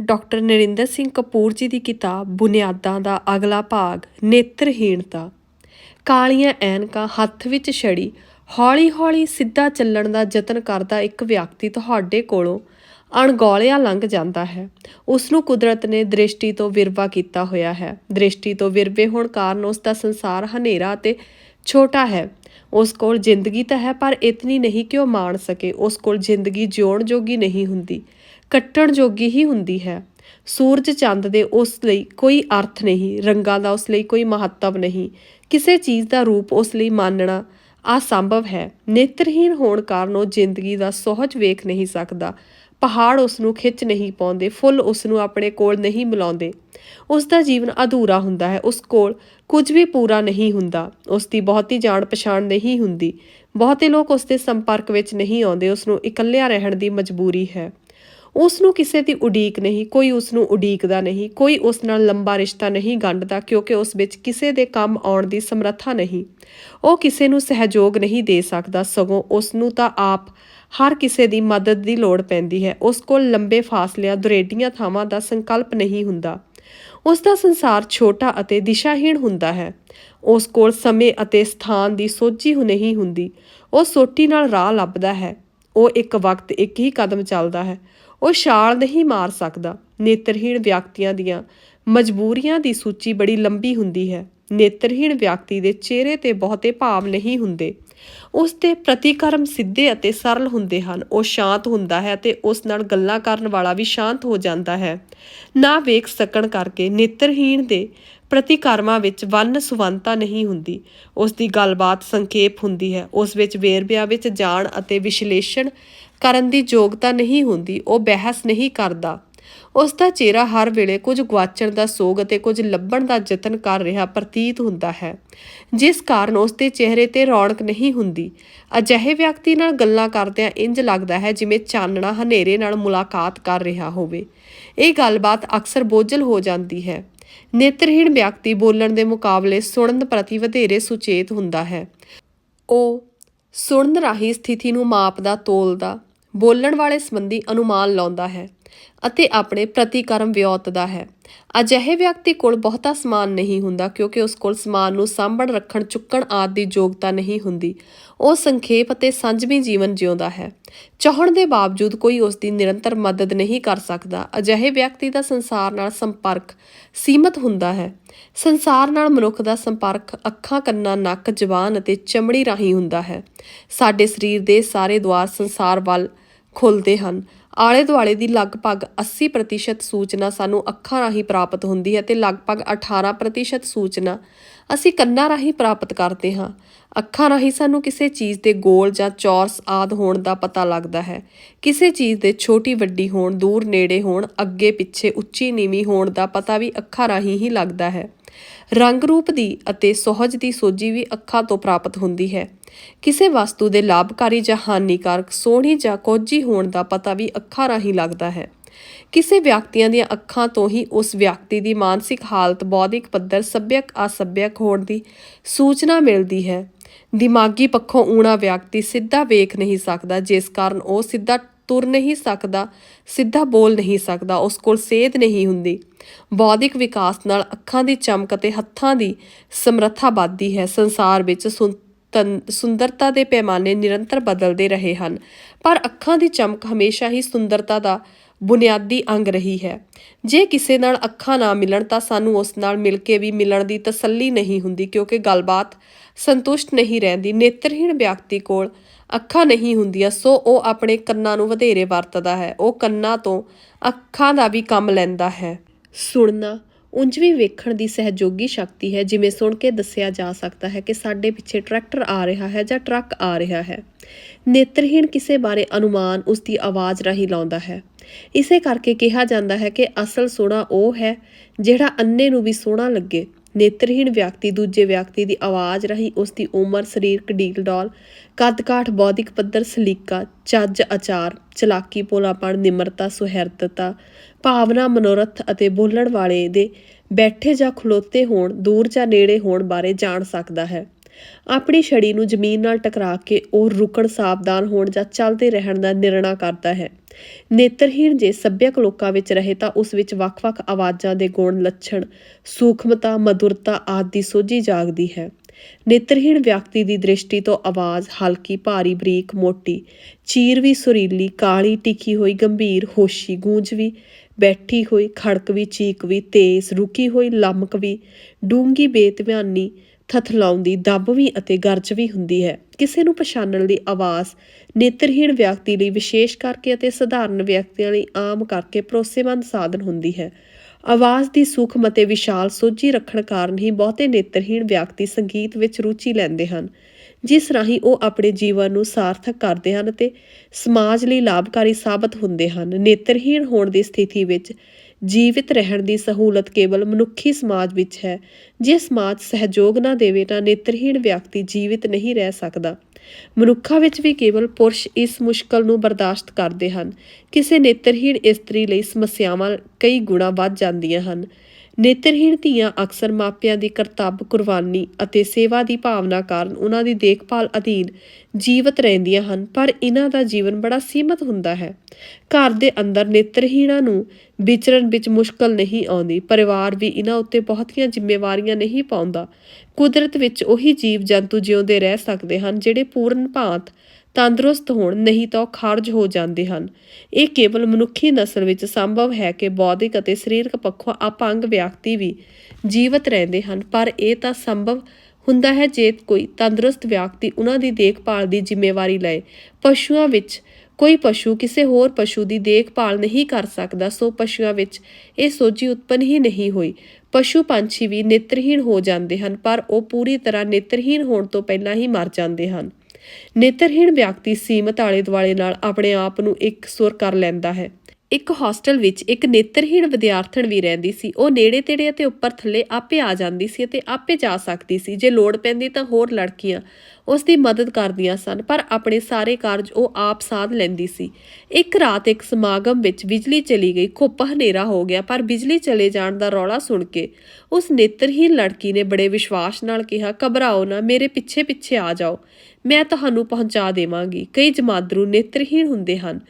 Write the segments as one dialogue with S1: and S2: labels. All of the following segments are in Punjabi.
S1: ਡਾਕਟਰ ਨਰਿੰਦਰ ਸਿੰਘ ਕਪੂਰ ਜੀ ਦੀ ਕਿਤਾਬ ਬੁਨਿਆਦਾਂ ਦਾ ਅਗਲਾ ਭਾਗ, ਨੇਤਰਹੀਣਤਾ। ਕਾਲੀਆਂ ਐਨਕਾਂ ਹੱਥ ਵਿੱਚ ਛੜੀ, ਹੌਲੀ-ਹੌਲੀ ਸਿੱਧਾ ਚੱਲਣ ਦਾ ਯਤਨ ਕਰਦਾ ਇੱਕ ਵਿਅਕਤੀ ਤੁਹਾਡੇ ਕੋਲੋਂ ਅਣਗੌਲਿਆ ਲੰਘ ਜਾਂਦਾ ਹੈ। ਉਸ ਨੂੰ ਕੁਦਰਤ ਨੇ ਦ੍ਰਿਸ਼ਟੀ ਤੋਂ ਵਿਰਵਾ ਕੀਤਾ ਹੋਇਆ ਹੈ। ਦ੍ਰਿਸ਼ਟੀ ਤੋਂ ਵਿਰਵੇ ਹੋਣ ਕਾਰਨ ਉਸ ਦਾ ਸੰਸਾਰ ਹਨੇਰਾ ਅਤੇ ਛੋਟਾ ਹੈ। ਉਸ ਕੋਲ ਜ਼ਿੰਦਗੀ ਤਾਂ ਹੈ, ਪਰ ਇਤਨੀ ਨਹੀਂ ਕਿ ਉਹ ਮਾਣ ਸਕੇ। ਉਸ ਕੋਲ ਜ਼ਿੰਦਗੀ ਜਿਉਣ ਜੋਗੀ ਨਹੀਂ ਹੁੰਦੀ, ਕੱਟਣ ਜੋਗੀ ਹੀ ਹੁੰਦੀ ਹੈ। ਸੂਰਜ ਚੰਦ ਦੇ ਉਸ ਲਈ ਕੋਈ ਅਰਥ ਨਹੀਂ, ਰੰਗਾਂ ਦਾ ਉਸ ਲਈ ਕੋਈ ਮਹੱਤਵ ਨਹੀਂ। ਕਿਸੇ ਚੀਜ਼ ਦਾ ਰੂਪ ਉਸ ਲਈ ਮਾਨਣਾ ਅਸੰਭਵ ਹੈ। ਨੇਤਰਹੀਣ ਹੋਣ ਕਾਰਨ ਉਹ ਜ਼ਿੰਦਗੀ ਦਾ ਸੋਹਜ ਵੇਖ ਨਹੀਂ ਸਕਦਾ। ਪਹਾੜ ਉਸ ਨੂੰ ਖਿੱਚ ਨਹੀਂ ਪਾਉਂਦੇ, ਫੁੱਲ ਉਸ ਨੂੰ ਆਪਣੇ ਕੋਲ ਨਹੀਂ ਮਿਲਾਉਂਦੇ। ਉਸ ਦਾ ਜੀਵਨ ਅਧੂਰਾ ਹੁੰਦਾ ਹੈ, ਉਸ ਕੋਲ ਕੁਝ ਵੀ ਪੂਰਾ ਨਹੀਂ ਹੁੰਦਾ। ਉਸ ਦੀ ਬਹੁਤੀ ਜਾਣ ਪਛਾਣ ਨਹੀਂ ਹੁੰਦੀ। ਬਹੁਤੇ ਲੋਕ ਉਸ ਦੇ ਸੰਪਰਕ ਵਿੱਚ ਨਹੀਂ ਆਉਂਦੇ ਉਸ ਨੂੰ ਇਕੱਲਿਆਂ ਰਹਿਣ ਦੀ ਮਜਬੂਰੀ ਹੈ। ਉਸ ਨੂੰ ਕਿਸੇ ਦੀ ਉਡੀਕ ਨਹੀਂ, ਕੋਈ ਉਸ ਨੂੰ ਉਡੀਕਦਾ ਨਹੀਂ, ਕੋਈ ਉਸ ਨਾਲ ਲੰਬਾ ਰਿਸ਼ਤਾ ਨਹੀਂ ਗੰਢਦਾ, ਕਿਉਂਕਿ ਉਸ ਵਿੱਚ ਕਿਸੇ ਦੇ ਕੰਮ ਆਉਣ ਦੀ ਸਮਰੱਥਾ ਨਹੀਂ। ਉਹ ਕਿਸੇ ਨੂੰ ਸਹਿਯੋਗ ਨਹੀਂ ਦੇ ਸਕਦਾ, ਸਗੋਂ ਉਸ ਨੂੰ ਤਾਂ ਆਪ ਹਰ ਕਿਸੇ ਦੀ ਮਦਦ ਦੀ ਲੋੜ ਪੈਂਦੀ ਹੈ। ਉਸ ਕੋਲ ਲੰਬੇ ਫਾਸਲਿਆਂ ਦੁਰੇਡੀਆਂ ਥਾਵਾਂ ਦਾ ਸੰਕਲਪ ਨਹੀਂ ਹੁੰਦਾ। ਉਸ ਦਾ ਸੰਸਾਰ ਛੋਟਾ ਅਤੇ ਦਿਸ਼ਾਹੀਣ ਹੁੰਦਾ ਹੈ। ਉਸ ਕੋਲ ਸਮੇਂ ਅਤੇ ਸਥਾਨ ਦੀ ਸੋਝੀ ਨਹੀਂ ਹੁੰਦੀ। ਉਹ ਸੋਟੀ ਨਾਲ ਰਾਹ ਲੱਭਦਾ ਹੈ। ਉਹ ਇੱਕ ਵਕਤ ਇੱਕ ਹੀ ਕਦਮ ਚੱਲਦਾ ਹੈ। ਉਹ ਛਾਲ ਨਹੀਂ ਮਾਰ ਸਕਦਾ। ਨੇਤਰਹੀਣ ਵਿਅਕਤੀਆਂ ਦੀਆਂ ਮਜਬੂਰੀਆਂ ਦੀ ਸੂਚੀ ਬੜੀ ਲੰਬੀ ਹੁੰਦੀ ਹੈ। ਨੇਤਰਹੀਣ ਵਿਅਕਤੀ ਦੇ ਚਿਹਰੇ ਤੇ ਬਹੁਤੇ ਭਾਵ ਨਹੀਂ ਹੁੰਦੇ। ਉਸ ਦੇ ਪ੍ਰਤੀਕਰਮ ਸਿੱਧੇ ਅਤੇ ਸਰਲ ਹੁੰਦੇ ਹਨ। ਉਹ ਸ਼ਾਂਤ ਹੁੰਦਾ ਹੈ ਤੇ ਉਸ ਨਾਲ ਗੱਲਾਂ ਕਰਨ ਵਾਲਾ ਵੀ ਸ਼ਾਂਤ ਹੋ ਜਾਂਦਾ ਹੈ। ਨਾ ਵੇਖ ਸਕਣ ਕਰਕੇ ਨੇਤਰਹੀਣ ਦੇ ਪ੍ਰਤੀਕਰਮਾਂ ਵਿੱਚ ਵੰਨ ਸੁਵੰਨਤਾ ਨਹੀਂ ਹੁੰਦੀ। ਉਸ ਦੀ ਗੱਲਬਾਤ ਸੰਖੇਪ ਹੁੰਦੀ ਹੈ। ਉਸ ਵਿੱਚ ਵੇਰਵਿਆਂ ਵਿੱਚ ਜਾਣ ਅਤੇ ਵਿਸ਼ਲੇਸ਼ਣ ਕਰਨ ਦੀ ਯੋਗਤਾ ਨਹੀਂ ਹੁੰਦੀ। ਉਹ ਬਹਿਸ ਨਹੀਂ ਕਰਦਾ। ਉਸ ਦਾ ਚਿਹਰਾ ਹਰ ਵੇਲੇ ਕੁਝ ਗਵਾਚਣ ਦਾ ਸੋਗ ਅਤੇ ਕੁਝ ਲੱਭਣ ਦਾ ਯਤਨ ਕਰ ਰਿਹਾ ਪ੍ਰਤੀਤ ਹੁੰਦਾ ਹੈ। ਜਿਸ ਕਾਰਨ ਉਸ ਦੇ ਚਿਹਰੇ ਤੇ ਰੌਣਕ ਨਹੀਂ ਹੁੰਦੀ। ਅਜਿਹੇ ਵਿਅਕਤੀ ਨਾਲ ਗੱਲਾਂ ਕਰਦਿਆਂ ਇੰਜ ਲੱਗਦਾ ਹੈ ਜਿਵੇਂ ਚਾਨਣਾ ਹਨੇਰੇ ਨਾਲ ਮੁਲਾਕਾਤ ਕਰ ਰਿਹਾ ਹੋਵੇ। ਇਹ ਗੱਲਬਾਤ ਅਕਸਰ ਬੋਝਲ ਹੋ ਜਾਂਦੀ ਹੈ। ਨੇਤਰਹੀਣ ਵਿਅਕਤੀ ਬੋਲਣ ਦੇ ਮੁਕਾਬਲੇ ਸੁਣਨ ਪ੍ਰਤੀ ਵਧੇਰੇ ਸੁਚੇਤ ਹੁੰਦਾ ਹੈ। ਉਹ ਸੁਣਨ ਰਾਹੀਂ ਸਥਿਤੀ ਨੂੰ ਮਾਪਦਾ, ਤੋਲਦਾ, ਬੋਲਣ ਵਾਲੇ ਸੰਬੰਧੀ ਅਨੁਮਾਨ ਲਾਉਂਦਾ ਹੈ। ਅਤੇ ਆਪਣੇ ਪ੍ਰਤੀਕਰਮ ਵਿਅੋਤਦਾ ਹੈ। ਅਜਿਹੇ ਵਿਅਕਤੀ ਕੋਲ ਬਹੁਤਾ ਸਮਾਨ ਨਹੀਂ ਹੁੰਦਾ ਕਿਉਂਕਿ ਉਸ ਕੋਲ ਸਮਾਨ ਨੂੰ ਸਾਂਭਣ, ਰੱਖਣ, ਚੁੱਕਣ ਆਦਿ ਦੀ ਯੋਗਤਾ ਨਹੀਂ ਹੁੰਦੀ। ਉਹ ਸੰਖੇਪ ਅਤੇ ਸੰਜਮੀ ਜੀਵਨ ਜਿਉਂਦਾ ਹੈ। ਚਾਹਣ ਦੇ ਬਾਵਜੂਦ ਕੋਈ ਉਸ ਦੀ ਨਿਰੰਤਰ ਮਦਦ ਨਹੀਂ ਕਰ ਸਕਦਾ। ਅਜਿਹੇ ਵਿਅਕਤੀ ਦਾ ਸੰਸਾਰ ਨਾਲ ਸੰਪਰਕ ਸੀਮਤ ਹੁੰਦਾ ਹੈ। ਸੰਸਾਰ ਨਾਲ ਮਨੁੱਖ ਦਾ ਸੰਪਰਕ ਅੱਖਾਂ, ਕੰਨਾਂ, ਨੱਕ, ਜ਼ੁਬਾਨ ਅਤੇ ਚਮੜੀ ਰਾਹੀਂ ਹੁੰਦਾ ਹੈ। ਸਾਡੇ ਸਰੀਰ ਦੇ ਸਾਰੇ ਦੁਆਰ ਸੰਸਾਰ ਵੱਲ ਖੁੱਲਦੇ ਹਨ। ਆਲੇ ਦੁਆਲੇ ਦੀ ਲਗਭਗ 80% ਸੂਚਨਾ ਸਾਨੂੰ ਅੱਖਾਂ ਰਾਹੀਂ ਪ੍ਰਾਪਤ ਹੁੰਦੀ ਹੈ ਤੇ ਲਗਭਗ 18% ਸੂਚਨਾ ਅਸੀਂ ਕੰਨਾਂ ਰਾਹੀਂ ਪ੍ਰਾਪਤ ਕਰਦੇ ਹਾਂ। ਅੱਖਾਂ ਰਾਹੀਂ ਸਾਨੂੰ ਕਿਸੇ ਚੀਜ਼ ਦੇ ਗੋਲ ਜਾਂ ਚੌਰਸ ਆਦ ਹੋਣ ਦਾ ਪਤਾ ਲੱਗਦਾ ਹੈ। ਕਿਸੇ ਚੀਜ਼ ਦੇ ਛੋਟੀ ਵੱਡੀ ਹੋਣ, ਦੂਰ ਨੇੜੇ ਹੋਣ, ਅੱਗੇ ਪਿੱਛੇ ਉੱਚੀ ਨੀਵੀਂ ਹੋਣ ਦਾ ਪਤਾ ਵੀ ਅੱਖਾਂ ਰਾਹੀਂ ਹੀ ਲੱਗਦਾ ਹੈ। ਰੰਗ ਰੂਪ ਦੀ ਅਤੇ ਸੋਹਜ ਦੀ ਸੋਝੀ ਵੀ ਅੱਖਾਂ ਤੋਂ ਪ੍ਰਾਪਤ ਹੁੰਦੀ ਹੈ। ਕਿਸੇ ਵਸਤੂ ਦੇ ਲਾਭਕਾਰੀ ਜਾਂ ਹਾਨੀਕਾਰਕ ਸੋਹਣੀ ਜਾਂ ਕੋਝੀ ਹੋਣ ਦਾ ਪਤਾ ਵੀ ਅੱਖਾਂ ਰਾਹੀਂ ਲੱਗਦਾ ਹੈ। ਕਿਸੇ ਵਿਅਕਤੀਆਂ ਦੀਆਂ ਅੱਖਾਂ ਤੋਂ ਹੀ ਉਸ ਵਿਅਕਤੀ ਦੀ ਮਾਨਸਿਕ ਹਾਲਤ ਬੌਧਿਕ ਪੱਧਰ ਸੱਭਿਅਕ ਅਸੱਭਿਅਕ ਹੋਣ ਦੀ ਸੂਚਨਾ ਮਿਲਦੀ ਹੈ। ਦਿਮਾਗੀ ਪੱਖੋਂ ਊਣਾ ਵਿਅਕਤੀ ਸਿੱਧਾ ਵੇਖ ਨਹੀਂ ਸਕਦਾ, ਜਿਸ ਕਾਰਨ ਉਹ ਸਿੱਧਾ ਤੁਰ ਨਹੀਂ ਸਕਦਾ, ਸਿੱਧਾ ਬੋਲ ਨਹੀਂ ਸਕਦਾ, ਉਸ ਕੋਲ ਸੇਧ ਨਹੀਂ ਹੁੰਦੀ। ਬੌਧਿਕ ਵਿਕਾਸ ਨਾਲ ਅੱਖਾਂ ਦੀ ਚਮਕ ਅਤੇ ਹੱਥਾਂ ਦੀ ਸਮਰੱਥਾ ਵੱਧਦੀ ਹੈ। ਸੰਸਾਰ ਵਿੱਚ ਤਨ- ਸੁੰਦਰਤਾ ਦੇ ਪੈਮਾਨੇ ਨਿਰੰਤਰ ਬਦਲਦੇ ਰਹੇ ਹਨ, ਪਰ ਅੱਖਾਂ ਦੀ ਚਮਕ ਹਮੇਸ਼ਾ ਹੀ ਸੁੰਦਰਤਾ ਦਾ ਬੁਨਿਆਦੀ ਅੰਗ ਰਹੀ ਹੈ। ਜੇ ਕਿਸੇ ਨਾਲ ਅੱਖਾਂ ਨਾ ਮਿਲਣ ਤਾਂ ਸਾਨੂੰ ਉਸ ਨਾਲ ਮਿਲ ਕੇ ਵੀ ਮਿਲਣ ਦੀ ਤਸੱਲੀ ਨਹੀਂ ਹੁੰਦੀ, ਕਿਉਂਕਿ ਗੱਲਬਾਤ ਸੰਤੁਸ਼ਟ ਨਹੀਂ ਰਹਿੰਦੀ, ਨੇਤਰਹੀਣ ਵਿਅਕਤੀ ਕੋਲ ਅੱਖਾਂ ਨਹੀਂ ਹੁੰਦੀਆਂ, ਸੋ ਉਹ ਆਪਣੇ ਕੰਨਾਂ ਨੂੰ ਵਧੇਰੇ ਵਰਤਦਾ ਹੈ। ਉਹ ਕੰਨਾਂ ਤੋਂ ਅੱਖਾਂ ਦਾ ਵੀ ਕੰਮ ਲੈਂਦਾ ਹੈ। ਸੁਣਨਾ ਉਂਝ ਵੀ ਵੇਖਣ ਦੀ ਸਹਿਯੋਗੀ ਸ਼ਕਤੀ ਹੈ, ਜਿਵੇਂ ਸੁਣ ਕੇ ਦੱਸਿਆ ਜਾ ਸਕਦਾ ਹੈ ਕਿ ਸਾਡੇ ਪਿੱਛੇ ਟਰੈਕਟਰ ਆ ਰਿਹਾ ਹੈ ਜਾਂ ਟਰੱਕ ਆ ਰਿਹਾ ਹੈ। ਨੇਤਰਹੀਣ ਕਿਸੇ ਬਾਰੇ ਅਨੁਮਾਨ ਉਸ ਦੀ ਆਵਾਜ਼ ਰਾਹੀਂ ਲਾਉਂਦਾ ਹੈ। ਇਸੇ ਕਰਕੇ ਕਿਹਾ ਜਾਂਦਾ ਹੈ ਕਿ ਅਸਲ ਸੋਹਣਾ ਉਹ ਹੈ ਜਿਹੜਾ ਅੰਨੇ ਨੂੰ ਵੀ ਸੋਹਣਾ ਲੱਗੇ। ਨੇਤਰਹੀਣ ਵਿਅਕਤੀ ਦੂਜੇ ਵਿਅਕਤੀ ਦੀ ਆਵਾਜ਼ ਰਾਹੀਂ ਉਸ ਦੀ ਉਮਰ ਸਰੀਰਕ ਡੀਲ ਡੌਲ ਕੱਦ ਕਾਠ ਬੌਧਿਕ ਪੱਧਰ, ਸਲੀਕਾ, ਚੱਜ, ਆਚਾਰ, ਚਲਾਕੀ, ਭੋਲਾਪਣ, ਨਿਮਰਤਾ, ਸੁਹਿਰਦਤਾ, ਭਾਵਨਾ, ਮਨੋਰਥ ਅਤੇ ਬੋਲਣ ਵਾਲੇ ਦੇ ਬੈਠੇ ਜਾਂ ਖਲੋਤੇ ਹੋਣ, ਦੂਰ ਜਾਂ ਨੇੜੇ ਹੋਣ ਬਾਰੇ ਜਾਣ ਸਕਦਾ ਹੈ। ਆਪਣੀ ਛੜੀ ਨੂੰ ਜ਼ਮੀਨ ਨਾਲ ਟਕਰਾ ਕੇ ਉਹ ਰੁਕਣ ਸਾਵਧਾਨ ਹੋਣ ਜਾਂ ਚੱਲਦੇ ਰਹਿਣ ਦਾ ਨਿਰਣਾ ਕਰਦਾ ਹੈ। ਨੇਤਰਹੀਣ ਜੇ ਸੱਭਿਅਕ ਲੋਕਾਂ ਵਿੱਚ ਰਹੇ ਤਾਂ ਉਸ ਵਿੱਚ ਵੱਖ-ਵੱਖ ਆਵਾਜ਼ਾਂ ਦੇ ਗੁਣ, ਲੱਛਣ, ਸੂਖਮਤਾ ਮధుਰਤਾ ਆਦਿ ਦੀ ਸੋਝੀ ਜਾਗਦੀ ਹੈ। ਨੇਤਰਹੀਣ ਵਿਅਕਤੀ ਦੀ ਦ੍ਰਿਸ਼ਟੀ ਤੋਂ ਆਵਾਜ਼ ਹਲਕੀ, ਭਾਰੀ, ਬਰੀਕ, ਮੋਟੀ, ਚੀਰਵੀ, ਸੁਰੀਲੀ, ਕਾਲੀ ਟਿੱਕੀ ਹੋਈ, ਗੰਭੀਰ, ਹੋਸ਼ੀ, ਗੂੰਜਵੀ, ਬੈਠੀ ਹੋਈ, ਖੜਕਵੀ, ਚੀਕਵੀ, ਤੇਜ਼, ਰੁਕੀ ਹੋਈ, ਲਮਕਵੀ ਡੂੰਗੀ ਥਥਲਾਉਣ ਦੀ ਦੱਬ ਵੀ ਅਤੇ ਗਰਜ ਵੀ ਹੁੰਦੀ ਹੈ। ਕਿਸੇ ਨੂੰ ਪਛਾਣਨ ਦੀ ਆਵਾਜ਼, ਨੇਤਰਹੀਣ ਵਿਅਕਤੀ ਲਈ ਵਿਸ਼ੇਸ਼ ਕਰਕੇ ਅਤੇ ਸਧਾਰਨ ਵਿਅਕਤੀਆਂ ਲਈ ਆਮ ਕਰਕੇ ਭਰੋਸੇਮੰਦ ਸਾਧਨ ਹੁੰਦੀ ਹੈ। ਆਵਾਜ਼ ਦੀ ਸੂਖਮ ਅਤੇ ਵਿਸ਼ਾਲ ਸੋਝੀ ਰੱਖਣ ਕਾਰਨ ਹੀ ਬਹੁਤੇ ਨੇਤਰਹੀਣ ਵਿਅਕਤੀ ਸੰਗੀਤ ਵਿੱਚ ਰੁਚੀ ਲੈਂਦੇ ਹਨ, ਜਿਸ ਰਾਹੀਂ ਉਹ ਆਪਣੇ ਜੀਵਨ ਨੂੰ ਸਾਰਥਕ ਕਰਦੇ ਹਨ ਅਤੇ ਸਮਾਜ ਲਈ ਲਾਭਕਾਰੀ ਸਾਬਤ ਹੁੰਦੇ ਹਨ। ਨੇਤਰਹੀਣ ਹੋਣ ਦੀ ਸਥਿਤੀ ਵਿੱਚ ਜੀਵਿਤ ਰਹਿਣ ਦੀ ਸਹੂਲਤ ਕੇਵਲ ਮਨੁੱਖੀ ਸਮਾਜ ਵਿੱਚ ਹੈ। ਜੇ ਸਮਾਜ ਸਹਿਯੋਗ ਨਾ ਦੇਵੇ ਤਾਂ ਨੇਤਰਹੀਣ ਵਿਅਕਤੀ ਜੀਵਿਤ ਨਹੀਂ ਰਹਿ ਸਕਦਾ। ਮਨੁੱਖਾਂ ਵਿੱਚ ਵੀ ਕੇਵਲ ਪੁਰਸ਼ ਇਸ ਮੁਸ਼ਕਲ ਨੂੰ ਬਰਦਾਸ਼ਤ ਕਰਦੇ ਹਨ। ਕਿਸੇ ਨੇਤਰਹੀਣ ਇਸਤਰੀ ਲਈ ਸਮੱਸਿਆਵਾਂ ਕਈ ਗੁਣਾ ਵੱਧ ਜਾਂਦੀਆਂ ਹਨ। ਨੇਤਰਹੀਣ ਧੀਆਂ ਅਕਸਰ ਮਾਪਿਆਂ ਦੀ ਕਰਤੱਵ ਕੁਰਬਾਨੀ ਅਤੇ ਸੇਵਾ ਦੀ ਭਾਵਨਾ ਕਾਰਨ ਉਹਨਾਂ ਦੀ ਦੇਖਭਾਲ ਅਧੀਨ ਜੀਵਤ ਰਹਿੰਦੀਆਂ ਹਨ, ਪਰ ਇਹਨਾਂ ਦਾ ਜੀਵਨ ਬੜਾ ਸੀਮਤ ਹੁੰਦਾ ਹੈ। ਘਰ ਦੇ ਅੰਦਰ ਨੇਤਰਹੀਣਾਂ ਨੂੰ ਵਿਚਰਨ ਵਿੱਚ ਮੁਸ਼ਕਲ ਨਹੀਂ ਆਉਂਦੀ, ਪਰਿਵਾਰ ਵੀ ਇਹਨਾਂ ਉੱਤੇ ਬਹੁਤੀਆਂ ਜ਼ਿੰਮੇਵਾਰੀਆਂ ਨਹੀਂ ਪਾਉਂਦਾ। ਕੁਦਰਤ ਵਿੱਚ ਉਹੀ ਜੀਵ ਜੰਤੂ ਜਿਉਂਦੇ ਰਹਿ ਸਕਦੇ ਹਨ, ਜਿਹੜੇ ਪੂਰਨ ਭਾਂਤ ਤੰਦਰੁਸਤ ਹੋਣ ਨਹੀਂ ਤਾਂ ਉਹ ਖਾਰਜ ਹੋ ਜਾਂਦੇ ਹਨ। ਇਹ ਕੇਵਲ ਮਨੁੱਖੀ ਨਸਲ ਵਿੱਚ ਸੰਭਵ ਹੈ ਕਿ ਬੌਧਿਕ ਅਤੇ ਸਰੀਰਕ ਪੱਖੋਂ ਅਪੰਗ ਵਿਅਕਤੀ ਵੀ ਜੀਵਤ ਰਹਿੰਦੇ ਹਨ, ਪਰ ਇਹ ਤਾਂ ਸੰਭਵ ਹੁੰਦਾ ਹੈ ਜੇ ਕੋਈ ਤੰਦਰੁਸਤ ਵਿਅਕਤੀ ਉਹਨਾਂ ਦੀ ਦੇਖਭਾਲ ਦੀ ਜ਼ਿੰਮੇਵਾਰੀ ਲਏ। ਪਸ਼ੂਆਂ ਵਿੱਚ ਕੋਈ ਪਸ਼ੂ ਕਿਸੇ ਹੋਰ ਪਸ਼ੂ ਦੀ ਦੇਖਭਾਲ ਨਹੀਂ ਕਰ ਸਕਦਾ, ਸੋ ਪਸ਼ੂਆਂ ਵਿੱਚ ਇਹ ਸੋਝੀ ਉਤਪੰਨ ਹੀ ਨਹੀਂ ਹੋਈ। ਪਸ਼ੂ ਪੰਛੀ ਵੀ ਨੇਤਰਹੀਣ ਹੋ ਜਾਂਦੇ ਹਨ, ਪਰ ਉਹ ਪੂਰੀ ਤਰ੍ਹਾਂ ਨੇਤਰਹੀਣ ਹੋਣ ਤੋਂ ਪਹਿਲਾਂ ਹੀ ਮਰ ਜਾਂਦੇ ਹਨ। ਨੇਤਰਹੀਣ ਵਿਅਕਤੀ ਸੀਮਤ ਆਲੇ ਦੁਆਲੇ ਨਾਲ ਆਪਣੇ ਆਪ ਨੂੰ ਇੱਕ ਸੁਰ ਕਰ ਲੈਂਦਾ ਹੈ। ਇੱਕ ਹੋਸਟਲ ਵਿੱਚ ਇੱਕ ਨੇਤਰਹੀਣ ਵਿਦਿਆਰਥਣ ਵੀ ਰਹਿੰਦੀ ਸੀ। ਉਹ ਨੇੜੇ ਤੇੜੇ ਅਤੇ ਉੱਪਰ ਥੱਲੇ ਆਪੇ ਆ ਜਾਂਦੀ ਸੀ ਅਤੇ ਆਪੇ ਜਾ ਸਕਦੀ ਸੀ। ਜੇ ਲੋੜ ਪੈਂਦੀ ਤਾਂ ਹੋਰ ਲੜਕੀਆਂ ਉਸ ਦੀ ਮਦਦ ਕਰਦੀਆਂ ਸਨ, ਪਰ ਆਪਣੇ ਸਾਰੇ ਕਾਰਜ ਉਹ ਆਪ ਸਾਧ ਲੈਂਦੀ ਸੀ। ਇੱਕ ਰਾਤ ਇੱਕ ਸਮਾਗਮ ਵਿੱਚ ਬਿਜਲੀ ਚਲੀ ਗਈ। ਖੁੱਪ ਹਨੇਰਾ ਹੋ ਗਿਆ, ਪਰ ਬਿਜਲੀ ਚਲੇ ਜਾਣ ਦਾ ਰੌਲਾ ਸੁਣ ਕੇ ਉਸ ਨੇਤਰਹੀਣ ਲੜਕੀ ਨੇ ਬੜੇ ਵਿਸ਼ਵਾਸ ਨਾਲ ਕਿਹਾ, ਘਬਰਾਓ ਨਾ, ਮੇਰੇ ਪਿੱਛੇ ਪਿੱਛੇ ਆ ਜਾਓ। ਮੈਂ ਤੁਹਾਨੂੰ ਪਹੁੰਚਾ ਦੇਵਾਂਗੀ। ਕਈ ਜਮਾਦਰੂ ਨੇਤਰਹੀਣ ਹੁੰਦੇ ਹਨ।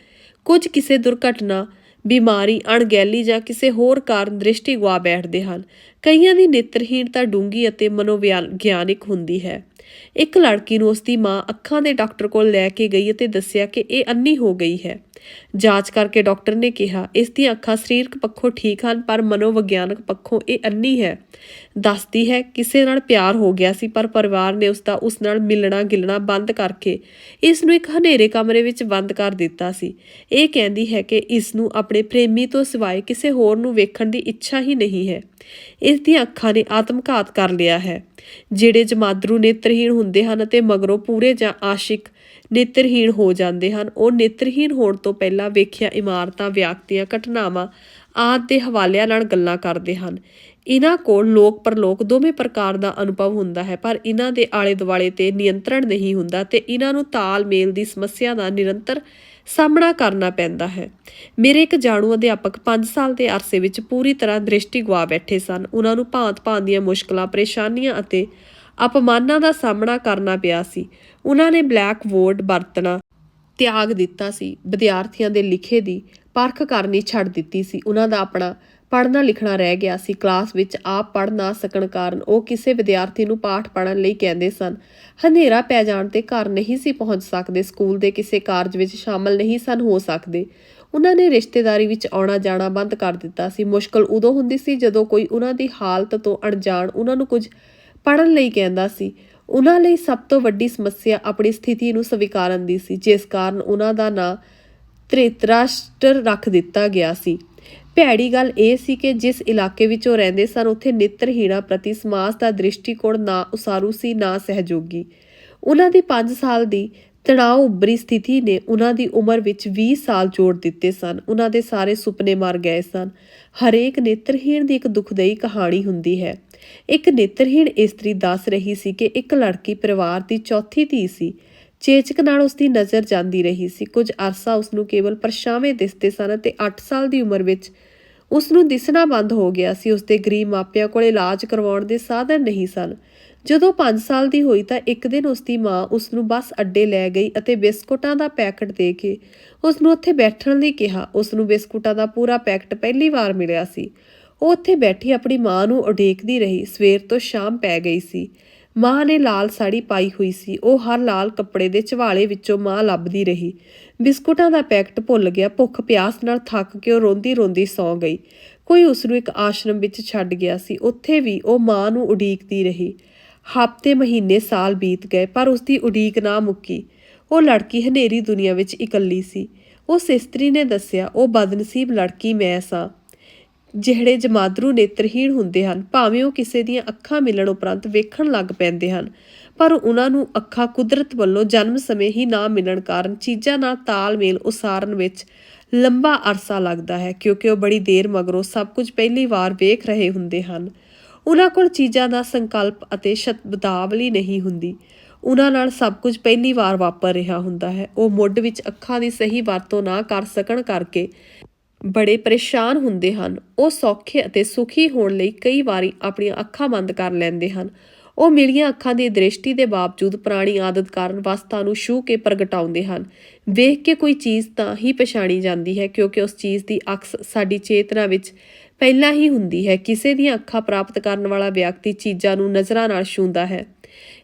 S1: ਕੁਝ ਕਿਸੇ ਦੁਰਘਟਨਾ, ਬਿਮਾਰੀ, ਅਣਗਹਿਲੀ ਜਾਂ ਕਿਸੇ ਹੋਰ ਕਾਰਨ ਦ੍ਰਿਸ਼ਟੀ ਗਵਾ ਬੈਠਦੇ ਹਨ। ਕਈਆਂ ਦੀ ਨੇਤਰਹੀਣਤਾ ਡੂੰਗੀ ਅਤੇ ਮਨੋਵਿਗਿਆਨਿਕ ਹੁੰਦੀ ਹੈ। ਇੱਕ ਲੜਕੀ ਨੂੰ ਉਸ ਦੀ ਮਾਂ ਅੱਖਾਂ ਦੇ ਡਾਕਟਰ ਕੋਲ ਲੈ ਕੇ ਗਈ ਅਤੇ ਦੱਸਿਆ ਕਿ ਇਹ ਅੰਨੀ ਹੋ ਗਈ ਹੈ। ਜਾਂਚ ਕਰਕੇ ਡਾਕਟਰ ਨੇ ਕਿਹਾ, ਇਸ ਦੀਆਂ ਅੱਖਾਂ ਸਰੀਰਕ ਪੱਖੋਂ ਠੀਕ ਹਨ, ਪਰ ਮਨੋਵਿਗਿਆਨਕ ਪੱਖੋਂ ਇਹ ਅੰਨੀ ਹੈ। ਦੱਸਦੀ ਹੈ, ਕਿਸੇ ਨਾਲ ਪਿਆਰ ਹੋ ਗਿਆ ਸੀ, ਪਰ ਪਰਿਵਾਰ ਨੇ ਉਸ ਦਾ ਉਸ ਨਾਲ ਮਿਲਣਾ ਗਿਲਣਾ ਬੰਦ ਕਰਕੇ ਇਸ ਨੂੰ ਇੱਕ ਹਨੇਰੇ ਕਮਰੇ ਵਿੱਚ ਬੰਦ ਕਰ ਦਿੱਤਾ ਸੀ। ਇਹ ਕਹਿੰਦੀ ਹੈ ਕਿ ਇਸ ਨੂੰ ਆਪਣੇ ਪ੍ਰੇਮੀ ਤੋਂ ਸਿਵਾਏ ਕਿਸੇ ਹੋਰ ਨੂੰ ਵੇਖਣ ਦੀ ਇੱਛਾ ਹੀ ਨਹੀਂ ਹੈ। ਇਸ ਦੀਆਂ ਅੱਖਾਂ ਨੇ ਆਤਮਘਾਤ ਕਰ ਲਿਆ ਹੈ, ਜਿਹੜੇ ਜਮਾਦਰੂ ਨੇਤਰਹੀਣ ਹੁੰਦੇ ਹਨ ਅਤੇ ਮਗਰੋਂ ਪੂਰੇ ਜਾਂ ਆਸ਼ਿਕ ਨੇਤਰਹੀਣ ਹੋ ਜਾਂਦੇ ਹਨ। ਉਹ ਨੇਤਰਹੀਣ ਹੋਣ ਤੋਂ ਪਹਿਲਾਂ ਵੇਖਿਆ ਇਮਾਰਤਾਂ, ਵਿਅਕਤੀਆਂ, ਘਟਨਾਵਾਂ ਆਦਿ ਦੇ ਹਵਾਲਿਆਂ ਨਾਲ ਗੱਲਾਂ ਕਰਦੇ ਹਨ। ਇਹਨਾਂ ਕੋਲ ਲੋਕ ਪਰਲੋਕ ਦੋਵੇਂ ਪ੍ਰਕਾਰ ਦਾ ਅਨੁਭਵ ਹੁੰਦਾ ਹੈ, ਪਰ ਇਹਨਾਂ ਦੇ ਆਲੇ ਦੁਆਲੇ ਤੇ ਨਿਯੰਤਰਣ ਨਹੀਂ ਹੁੰਦਾ ਤੇ ਇਹਨਾਂ ਨੂੰ ਤਾਲਮੇਲ ਦੀ ਸਮੱਸਿਆ ਦਾ ਨਿਰੰਤਰ ਸਾਹਮਣਾ ਕਰਨਾ ਪੈਂਦਾ ਹੈ। ਮੇਰੇ ਇੱਕ ਜਾਣੂ ਅਧਿਆਪਕ 5 ਸਾਲ ਦੇ ਅਰਸੇ ਵਿੱਚ ਪੂਰੀ ਤਰ੍ਹਾਂ ਦ੍ਰਿਸ਼ਟੀ ਗਵਾ ਬੈਠੇ ਸਨ। ਉਹਨਾਂ ਨੂੰ ਭਾਂਤ-ਭਾਂਤ ਦੀਆਂ ਮੁਸ਼ਕਲਾਂ, ਪਰੇਸ਼ਾਨੀਆਂ ਅਤੇ ਅਪਮਾਨਾਂ ਦਾ ਸਾਹਮਣਾ ਕਰਨਾ ਪਿਆ ਸੀ। ਉਹਨਾਂ ਨੇ ਬਲੈਕ ਬੋਰਡ ਵਰਤਣਾ ਤਿਆਗ ਦਿੱਤਾ ਸੀ। ਵਿਦਿਆਰਥੀਆਂ ਦੇ ਲਿਖੇ ਦੀ ਪਰਖ ਕਰਨੀ ਛੱਡ ਦਿੱਤੀ ਸੀ। ਉਹਨਾਂ ਦਾ ਆਪਣਾ ਪੜ੍ਹਨਾ ਲਿਖਣਾ ਰਹਿ ਗਿਆ ਸੀ। ਕਲਾਸ ਵਿੱਚ ਆਪ ਪੜ੍ਹ ਨਾ ਸਕਣ ਕਾਰਨ ਉਹ ਕਿਸੇ ਵਿਦਿਆਰਥੀ ਨੂੰ ਪਾਠ ਪੜ੍ਹਨ ਲਈ ਕਹਿੰਦੇ ਸਨ। ਹਨੇਰਾ ਪੈ ਜਾਣ ਤੇ ਘਰ ਨਹੀਂ ਸੀ ਪਹੁੰਚ ਸਕਦੇ। ਸਕੂਲ ਦੇ ਕਿਸੇ ਕਾਰਜ ਵਿੱਚ ਸ਼ਾਮਲ ਨਹੀਂ ਸਨ ਹੋ ਸਕਦੇ। ਉਹਨਾਂ ਨੇ ਰਿਸ਼ਤੇਦਾਰੀ ਵਿੱਚ ਆਉਣਾ ਜਾਣਾ ਬੰਦ ਕਰ ਦਿੱਤਾ ਸੀ। ਮੁਸ਼ਕਲ ਉਦੋਂ ਹੁੰਦੀ ਸੀ ਜਦੋਂ ਕੋਈ ਉਹਨਾਂ ਦੀ ਹਾਲਤ ਤੋਂ ਅਣਜਾਣ ਉਹਨਾਂ ਨੂੰ ਕੁਝ ਪੜ੍ਹਨ ਲਈ ਕਹਿੰਦਾ ਸੀ। ਉਹਨਾਂ ਲਈ ਸਭ ਤੋਂ ਵੱਡੀ ਸਮੱਸਿਆ ਆਪਣੀ ਸਥਿਤੀ ਨੂੰ ਸਵੀਕਾਰਨ ਦੀ ਸੀ, ਜਿਸ ਕਾਰਨ ਉਹਨਾਂ ਦਾ ਨਾਂ ਧ੍ਰਿਤਰਾਸ਼ਟਰ ਰੱਖ ਦਿੱਤਾ ਗਿਆ ਸੀ। ਭੈੜੀ ਗੱਲ ਇਹ ਸੀ ਕਿ ਜਿਸ ਇਲਾਕੇ ਵਿੱਚ ਉਹ ਰਹਿੰਦੇ ਸਨ, ਉੱਥੇ ਨੇਤਰਹੀਣਾ ਪ੍ਰਤੀ ਸਮਾਜ ਦਾ ਦ੍ਰਿਸ਼ਟੀਕੋਣ ਨਾ ਉਸਾਰੂ ਸੀ, ਨਾ ਸਹਿਯੋਗੀ। ਉਹਨਾਂ ਦੀ 5 ਸਾਲ ਦੀ ਤਣਾਅ ਉਭਰੀ ਸਥਿਤੀ ਨੇ ਉਹਨਾਂ ਦੀ ਉਮਰ ਵਿੱਚ 20 ਸਾਲ ਜੋੜ ਦਿੱਤੇ ਸਨ। ਉਹਨਾਂ ਦੇ ਸਾਰੇ ਸੁਪਨੇ ਮਰ ਗਏ ਸਨ। ਹਰੇਕ ਨੇਤਰਹੀਣ ਦੀ ਇੱਕ ਦੁਖਦਾਈ ਕਹਾਣੀ ਹੁੰਦੀ ਹੈ। ਇੱਕ ਨੇਤਰਹੀਣ ਇਸਤਰੀ ਦੱਸ ਰਹੀ ਸੀ ਕਿ ਇੱਕ ਲੜਕੀ ਪਰਿਵਾਰ ਦੀ ਚੌਥੀ ਧੀ ਸੀ। ਚੇਚਕ ਨਾਲ ਉਸ ਦੀ ਨਜ਼ਰ ਜਾਂਦੀ ਰਹੀ ਸੀ। ਕੁਝ ਅਰਸਾ ਉਸ ਨੂੰ ਕੇਵਲ ਪਰਛਾਵੇਂ ਦਿਸਦੇ ਸਨ ਤੇ 8 ਸਾਲ ਦੀ ਉਮਰ ਵਿੱਚ ਉਸ ਨੂੰ ਦਿਸਣਾ ਬੰਦ ਹੋ ਗਿਆ ਸੀ। ਉਸ ਦੇ ਗਰੀਬ ਮਾਪਿਆਂ ਕੋਲ ਇਲਾਜ ਕਰਵਾਉਣ ਦੇ ਸਾਧਨ ਨਹੀਂ ਸਨ। ਜਦੋਂ 5 ਸਾਲ ਦੀ ਹੋਈ ਤਾਂ ਇੱਕ ਦਿਨ ਉਸ ਦੀ ਮਾਂ ਉਸ ਨੂੰ ਬੱਸ ਅੱਡੇ ਲੈ ਗਈ ਅਤੇ ਬਿਸਕੁਟਾਂ ਦਾ ਪੈਕਟ ਦੇ ਕੇ ਉਸ ਨੂੰ ਉੱਥੇ ਬੈਠਣ ਲਈ ਕਿਹਾ। ਉਸ ਨੂੰ ਬਿਸਕੁਟਾਂ ਦਾ ਪੂਰਾ ਪੈਕਟ ਪਹਿਲੀ ਵਾਰ ਮਿਲਿਆ ਸੀ। ਉਹ ਉੱਥੇ ਬੈਠੀ ਆਪਣੀ ਮਾਂ ਨੂੰ ਉਡੀਕਦੀ ਰਹੀ। ਸਵੇਰ ਤੋਂ ਸ਼ਾਮ ਪੈ ਗਈ ਸੀ। ਮਾਂ ਨੇ ਲਾਲ ਸਾੜੀ ਪਾਈ ਹੋਈ ਸੀ। ਉਹ ਹਰ ਲਾਲ ਕੱਪੜੇ ਦੇ ਚਵਾਲੇ ਵਿੱਚੋਂ ਮਾਂ ਲੱਭਦੀ ਰਹੀ। ਬਿਸਕੁਟਾਂ ਦਾ ਪੈਕਟ ਭੁੱਲ ਗਿਆ। ਭੁੱਖ ਪਿਆਸ ਨਾਲ ਥੱਕ ਕੇ ਉਹ ਰੋਂਦੀ ਰੋਂਦੀ ਸੌਂ ਗਈ। ਕੋਈ ਉਸ ਨੂੰ ਇੱਕ ਆਸ਼ਰਮ ਵਿੱਚ ਛੱਡ ਗਿਆ ਸੀ। ਉੱਥੇ ਵੀ ਉਹ ਮਾਂ ਨੂੰ ਉਡੀਕਦੀ ਰਹੀ। ਹਫ਼ਤੇ, ਮਹੀਨੇ, ਸਾਲ ਬੀਤ ਗਏ, ਪਰ ਉਸ ਦੀ ਉਡੀਕ ਨਾ ਮੁੱਕੀ। ਉਹ ਲੜਕੀ ਹਨੇਰੀ ਦੁਨੀਆ ਵਿੱਚ ਇਕੱਲੀ ਸੀ। ਉਸ ਇਸਤਰੀ ਨੇ ਦੱਸਿਆ, ਉਹ ਬਦਨਸੀਬ ਲੜਕੀ ਮੈਂ ਸਾਂ। ਜਿਹੜੇ ਜਮਾਦਰੂ ਨੇਤਰਹੀਣ ਹੁੰਦੇ ਹਨ, ਭਾਵੇਂ ਉਹ ਕਿਸੇ ਦੀਆਂ ਅੱਖਾਂ ਮਿਲਣ ਉਪਰੰਤ ਵੇਖਣ ਲੱਗ ਪੈਂਦੇ ਹਨ, ਪਰ ਉਹਨਾਂ ਨੂੰ ਅੱਖਾਂ ਕੁਦਰਤ ਵੱਲੋਂ ਜਨਮ ਸਮੇਂ ਹੀ ਨਾ ਮਿਲਣ ਕਾਰਨ ਚੀਜ਼ਾਂ ਨਾਲ ਤਾਲਮੇਲ ਉਸਾਰਨ ਵਿੱਚ ਲੰਬਾ ਅਰਸਾ ਲੱਗਦਾ ਹੈ, ਕਿਉਂਕਿ ਉਹ ਬੜੀ ਦੇਰ ਮਗਰੋਂ ਸਭ ਕੁਝ ਪਹਿਲੀ ਵਾਰ ਵੇਖ ਰਹੇ ਹੁੰਦੇ ਹਨ। ਉਹਨਾਂ ਕੋਲ ਚੀਜ਼ਾਂ ਦਾ ਸੰਕਲਪ ਅਤੇ ਸ਼ਬਦਾਵਲੀ ਨਹੀਂ ਹੁੰਦੀ। ਉਹਨਾਂ ਨਾਲ ਸਭ ਕੁਝ ਪਹਿਲੀ ਵਾਰ ਵਾਪਰ ਰਿਹਾ ਹੁੰਦਾ ਹੈ। ਉਹ ਮੁੱਢ ਵਿੱਚ ਅੱਖਾਂ ਦੀ ਸਹੀ ਵਰਤੋਂ ਨਾ ਕਰ ਸਕਣ ਕਰਕੇ ਬੜੇ ਪਰੇਸ਼ਾਨ ਹੁੰਦੇ ਹਨ। ਉਹ ਸੌਖੇ ਅਤੇ ਸੁਖੀ ਹੋਣ ਲਈ ਕਈ ਵਾਰੀ ਆਪਣੀਆਂ ਅੱਖਾਂ ਬੰਦ ਕਰ ਲੈਂਦੇ ਹਨ। ਉਹ ਮਿਲੀਆਂ ਅੱਖਾਂ ਦੀ ਦ੍ਰਿਸ਼ਟੀ ਦੇ ਬਾਵਜੂਦ ਪੁਰਾਣੀ ਆਦਤ ਕਾਰਨ ਵਸਤਾਂ ਨੂੰ ਛੂਹ ਕੇ ਪ੍ਰਗਟਾਉਂਦੇ ਹਨ। ਵੇਖ ਕੇ ਕੋਈ ਚੀਜ਼ ਤਾਂ ਹੀ ਪਛਾਣੀ ਜਾਂਦੀ ਹੈ ਕਿਉਂਕਿ ਉਸ ਚੀਜ਼ ਦੀ ਅਕਸ ਸਾਡੀ ਚੇਤਨਾ ਵਿੱਚ ਪਹਿਲਾਂ ਹੀ ਹੁੰਦੀ ਹੈ। ਕਿਸੇ ਦੀਆਂ ਅੱਖਾਂ ਪ੍ਰਾਪਤ ਕਰਨ ਵਾਲਾ ਵਿਅਕਤੀ ਚੀਜ਼ਾਂ ਨੂੰ ਨਜ਼ਰਾਂ ਨਾਲ ਛੂੰਦਾ ਹੈ।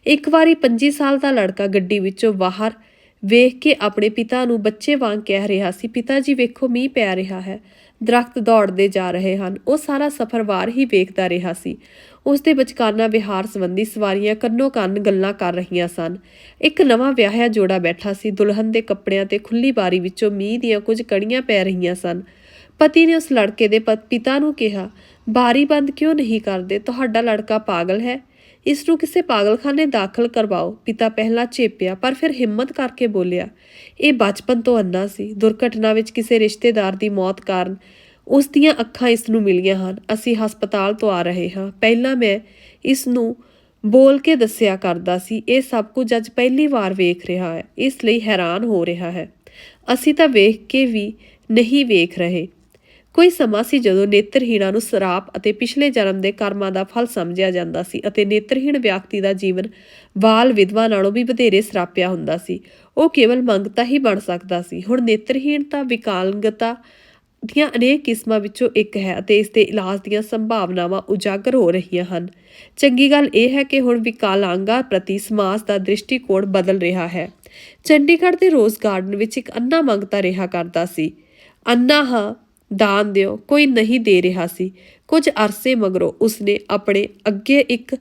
S1: ਇੱਕ ਵਾਰੀ 25 ਸਾਲ ਦਾ ਲੜਕਾ ਗੱਡੀ ਵਿੱਚੋਂ ਬਾਹਰ ਵੇਖ ਕੇ ਆਪਣੇ ਪਿਤਾ ਨੂੰ ਬੱਚੇ ਵਾਂਗ ਕਹਿ ਰਿਹਾ ਸੀ, ਪਿਤਾ ਜੀ, ਵੇਖੋ, ਮੀਂਹ ਪੈ ਰਿਹਾ ਹੈ। ਦਰਖਤ ਦੌੜਦੇ ਜਾ ਰਹੇ ਹਨ। ਉਹ ਸਾਰਾ ਸਫ਼ਰ ਵਾਰ ਹੀ ਵੇਖਦਾ ਰਿਹਾ ਸੀ। ਉਸ ਦੇ ਵਿਚਕਾਰਨਾ ਵਿਹਾਰ ਸੰਬੰਧੀ ਸਵਾਰੀਆਂ ਕੰਨੋ ਕੰਨ ਗੱਲਾਂ ਕਰ ਰਹੀਆਂ ਸਨ। ਇੱਕ ਨਵਾਂ ਵਿਆਹਿਆ ਜੋੜਾ ਬੈਠਾ ਸੀ। ਦੁਲਹਨ ਦੇ ਕੱਪੜਿਆਂ ਤੇ ਖੁੱਲੀ ਬਾਰੀ ਵਿੱਚੋਂ ਮੀਂਹ ਦੀਆਂ ਕੁਝ ਕਣੀਆਂ ਪੈ ਰਹੀਆਂ ਸਨ। ਪਤੀ ਨੇ ਉਸ ਲੜਕੇ ਦੇ ਪਿਤਾ ਨੂੰ ਕਿਹਾ, ਬਾਰੀ ਬੰਦ ਕਿਉਂ ਨਹੀਂ ਕਰਦੇ? ਤੁਹਾਡਾ ਲੜਕਾ ਪਾਗਲ ਹੈ। ਇਸ ਨੂੰ ਕਿਸੇ ਪਾਗਲਖਾਨੇ ਦਾਖਲ ਕਰਵਾਓ। ਪਿਤਾ ਪਹਿਲਾਂ ਚੇਪਿਆ, ਪਰ ਫਿਰ ਹਿੰਮਤ ਕਰਕੇ ਬੋਲਿਆ, ਇਹ ਬਚਪਨ ਤੋਂ ਅੰਨਾ ਸੀ। ਦੁਰਘਟਨਾ ਵਿੱਚ ਕਿਸੇ ਰਿਸ਼ਤੇਦਾਰ ਦੀ ਮੌਤ ਕਾਰਨ ਉਸ ਦੀਆਂ ਅੱਖਾਂ ਇਸ ਨੂੰ ਮਿਲੀਆਂ ਹਨ। ਅਸੀਂ ਹਸਪਤਾਲ ਤੋਂ ਆ ਰਹੇ ਹਾਂ। ਪਹਿਲਾਂ ਮੈਂ ਇਸ ਨੂੰ ਬੋਲ ਕੇ ਦੱਸਿਆ ਕਰਦਾ ਸੀ। ਇਹ ਸਭ ਕੁਝ ਅੱਜ ਪਹਿਲੀ ਵਾਰ ਵੇਖ ਰਿਹਾ ਹੈ। ਇਸ ਲਈ ਹੈਰਾਨ ਹੋ ਰਿਹਾ ਹੈ। ਅਸੀਂ ਤਾਂ ਵੇਖ ਕੇ ਵੀ ਨਹੀਂ ਵੇਖ ਰਹੇ। ਕੋਈ ਸਮਾਂ ਸੀ ਜਦੋਂ ਨੇਤਰਹੀਣਾਂ ਨੂੰ ਸਰਾਪ ਅਤੇ ਪਿਛਲੇ ਜਨਮ ਦੇ ਕਰਮਾਂ ਦਾ ਫਲ ਸਮਝਿਆ ਜਾਂਦਾ ਸੀ ਅਤੇ ਨੇਤਰਹੀਣ ਵਿਅਕਤੀ ਦਾ ਜੀਵਨ ਬਾਲ ਵਿਧਵਾ ਨਾਲੋਂ ਵੀ ਵਧੇਰੇ ਸਰਾਪਿਆ ਹੁੰਦਾ ਸੀ। ਉਹ ਕੇਵਲ ਮੰਗਤਾ ਹੀ ਬਣ ਸਕਦਾ ਸੀ। ਹੁਣ ਨੇਤਰਹੀਣਤਾ ਵਿਕਲਾਂਗਤਾ ਦੀਆਂ ਅਨੇਕ ਕਿਸਮਾਂ ਵਿੱਚੋਂ ਇੱਕ ਹੈ ਅਤੇ ਇਸ ਦੇ ਇਲਾਜ ਦੀਆਂ ਸੰਭਾਵਨਾਵਾਂ ਉਜਾਗਰ ਹੋ ਰਹੀਆਂ ਹਨ। ਚੰਗੀ ਗੱਲ ਇਹ ਹੈ ਕਿ ਹੁਣ ਵਿਕਲਾਂਗਾਂ ਪ੍ਰਤੀ ਸਮਾਜ ਦਾ ਦ੍ਰਿਸ਼ਟੀਕੋਣ ਬਦਲ ਰਿਹਾ ਹੈ। ਚੰਡੀਗੜ੍ਹ ਦੇ ਰੋਜ਼ ਗਾਰਡਨ ਵਿੱਚ ਇੱਕ ਅੰਨਾ ਮੰਗਤਾ ਰਿਹਾ ਕਰਦਾ ਸੀ। ਅੰਨਾ ਹਾਂ ਦਾਨ ਦਿਓ। ਕੋਈ ਨਹੀਂ ਦੇ ਰਿਹਾ ਸੀ। ਕੁਝ ਅਰਸੇ ਮਗਰੋਂ ਉਸਨੇ ਆਪਣੇ ਅੱਗੇ ਇੱਕ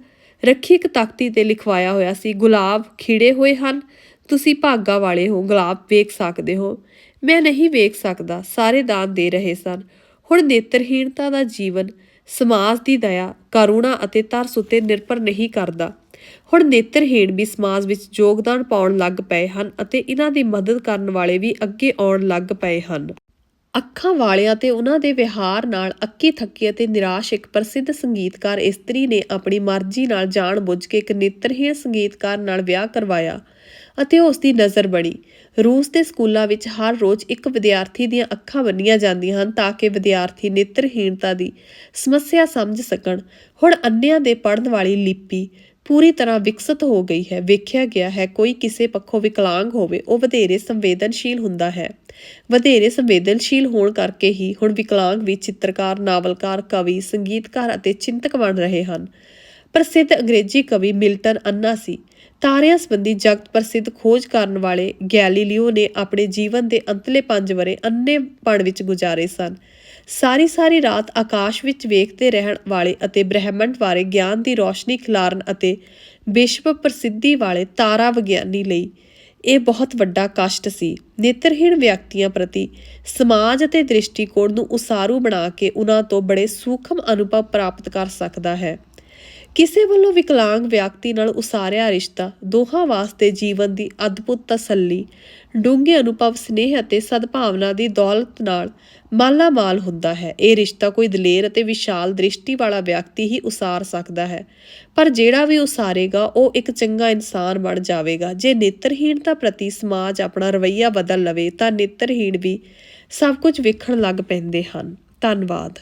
S1: ਰੱਖੀ ਇੱਕ ਤਖਤੀ ਤੇ ਲਿਖਵਾਇਆ ਹੋਇਆ ਸੀ, ਗੁਲਾਬ, ਖਿੜੇ ਹੋਏ ਹਨ। ਤੁਸੀਂ ਭਾਗਾ ਵਾਲੇ ਹੋ। ਗੁਲਾਬ, ਵੇਖ ਸਕਦੇ ਹੋ। ਮੈਂ ਨਹੀਂ ਵੇਖ ਸਕਦਾ। ਸਾਰੇ ਦਾਨ ਦੇ ਰਹੇ ਸਨ। ਹੁਣ ਨੇਤਰਹੀਣਤਾ ਦਾ ਜੀਵਨ, ਸਮਾਜ ਦੀ ਦਇਆ, ਕਰੁਣਾ ਅਤੇ ਤਰਸ ਉੱਤੇ ਨਿਰਭਰ ਨਹੀਂ ਕਰਦਾ। ਹੁਣ ਨੇਤਰਹੀਣ ਵੀ ਸਮਾਜ ਵਿੱਚ ਯੋਗਦਾਨ ਪਾਉਣ ਲੱਗ ਪਏ ਹਨ ਅਤੇ ਇਹਨਾਂ ਦੀ ਮਦਦ ਕਰਨ ਵਾਲੇ ਵੀ ਅੱਗੇ ਆਉਣ ਲੱਗ ਪਏ ਹਨ। ਅੱਖਾਂ ਵਾਲਿਆਂ ਤੇ ਉਹਨਾਂ ਦੇ ਵਿਹਾਰ ਨਾਲ ਅੱਕੀ ਥੱਕੀ ਅਤੇ ਨਿਰਾਸ਼ ਇੱਕ ਪ੍ਰਸਿੱਧ ਸੰਗੀਤਕਾਰ ਇਸਤਰੀ ਨੇ ਆਪਣੀ ਮਰਜ਼ੀ ਨਾਲ ਜਾਣ-ਬੁੱਝ ਕੇ ਇੱਕ ਨੇਤਰਹੀਣ ਸੰਗੀਤਕਾਰ ਨਾਲ ਵਿਆਹ ਕਰਵਾਇਆ ਅਤੇ ਉਹ ਉਸ ਦੀ ਨਜ਼ਰ ਬਣੀ। ਰੂਸ ਦੇ ਸਕੂਲਾਂ ਵਿੱਚ ਹਰ ਰੋਜ਼ ਇੱਕ ਵਿਦਿਆਰਥੀ ਦੀਆਂ ਅੱਖਾਂ ਬੰਨੀਆਂ ਜਾਂਦੀਆਂ ਹਨ ਤਾਂ ਕਿ ਵਿਦਿਆਰਥੀ ਨੇਤਰਹੀਣਤਾ ਦੀ ਸਮੱਸਿਆ ਸਮਝ ਸਕਣ। ਹੁਣ ਅੰਨਿਆਂ ਦੇ ਪੜਨ ਵਾਲੀ ਲਿਪੀ ਪੂਰੀ ਤਰ੍ਹਾਂ ਵਿਕਸਿਤ ਹੋ ਗਈ ਹੈ। ਵੇਖਿਆ ਗਿਆ ਹੈ, ਕੋਈ ਕਿਸੇ ਪੱਖੋਂ ਵਿਕਲਾਂਗ ਹੋਵੇ, ਉਹ ਵਧੇਰੇ ਸੰਵੇਦਨਸ਼ੀਲ ਹੁੰਦਾ ਹੈ। ਵਧੇਰੇ ਸੰਵੇਦਨਸ਼ੀਲ ਹੋਣ ਕਰਕੇ ਹੀ ਹੁਣ ਵਿਕਲਾਂਗ ਵੀ ਚਿੱਤਰਕਾਰ, ਨਾਵਲਕਾਰ, ਕਵੀ, ਸੰਗੀਤਕਾਰ ਅਤੇ ਚਿੰਤਕ ਬਣ ਰਹੇ ਹਨ। ਪ੍ਰਸਿੱਧ ਅੰਗਰੇਜ਼ੀ ਕਵੀ ਮਿਲਟਨ ਅੰਨਾ ਸੀ, ਤਾਰਿਆਂ ਸੰਬੰਧੀ ਜਗਤ ਪ੍ਰਸਿੱਧ ਖੋਜ ਕਰਨ ਵਾਲੇ ਗੈਲੀਲੀਓ ਨੇ ਆਪਣੇ ਜੀਵਨ ਦੇ ਅੰਤਲੇ 5 ਵਰੇ ਅੰਨੇਪਣ ਵਿੱਚ ਗੁਜ਼ਾਰੇ ਸਨ। ਸਾਰੀ ਸਾਰੀ ਰਾਤ ਆਕਾਸ਼ ਵਿੱਚ ਵੇਖਦੇ ਰਹਿਣ ਵਾਲੇ ਅਤੇ ਬ੍ਰਹਿਮੰਡ ਬਾਰੇ ਗਿਆਨ ਦੀ ਰੋਸ਼ਨੀ ਖਿਲਾਰਨ ਅਤੇ ਵਿਸ਼ਵ ਪ੍ਰਸਿੱਧੀ ਵਾਲੇ ਤਾਰਾ ਵਿਗਿਆਨੀ ਲਈ ਇਹ ਬਹੁਤ ਵੱਡਾ ਕਸ਼ਟ ਸੀ। ਨੇਤਰਹੀਣ ਵਿਅਕਤੀਆਂ ਪ੍ਰਤੀ ਸਮਾਜ ਅਤੇ ਦ੍ਰਿਸ਼ਟੀਕੋਣ ਨੂੰ ਉਸਾਰੂ ਬਣਾ ਕੇ ਉਹਨਾਂ ਤੋਂ ਬੜੇ ਸੂਖਮ ਅਨੁਭਵ ਪ੍ਰਾਪਤ ਕਰ ਸਕਦਾ ਹੈ। ਕਿਸੇ ਵੱਲੋਂ ਵਿਕਲਾਂਗ ਵਿਅਕਤੀ ਨਾਲ ਉਸਾਰਿਆ ਰਿਸ਼ਤਾ, ਦੋਹਾਂ ਵਾਸਤੇ ਜੀਵਨ ਦੀ ਅਦਭੁਤ ਤਸੱਲੀ, ਡੂੰਘੇ ਅਨੁਭਵ, ਸਨੇਹ ਅਤੇ ਸਦਭਾਵਨਾ ਦੀ ਦੌਲਤ ਨਾਲ ਮਾਲਾਮਾਲ ਹੁੰਦਾ ਹੈ। ਇਹ ਰਿਸ਼ਤਾ ਕੋਈ ਦਲੇਰ ਅਤੇ ਵਿਸ਼ਾਲ ਦ੍ਰਿਸ਼ਟੀ ਵਾਲਾ ਵਿਅਕਤੀ ਹੀ ਉਸਾਰ ਸਕਦਾ ਹੈ, ਪਰ ਜਿਹੜਾ ਵੀ ਉਸਾਰੇਗਾ, ਉਹ ਇੱਕ ਚੰਗਾ ਇਨਸਾਨ ਬਣ ਜਾਵੇਗਾ। ਜੇ ਨੇਤਰਹੀਣਤਾ ਪ੍ਰਤੀ ਸਮਾਜ ਆਪਣਾ ਰਵੱਈਆ ਬਦਲ ਲਵੇ, ਤਾਂ ਨੇਤਰਹੀਣ ਵੀ ਸਭ ਕੁਝ ਵੇਖਣ ਲੱਗ ਪੈਂਦੇ ਹਨ। ਧੰਨਵਾਦ।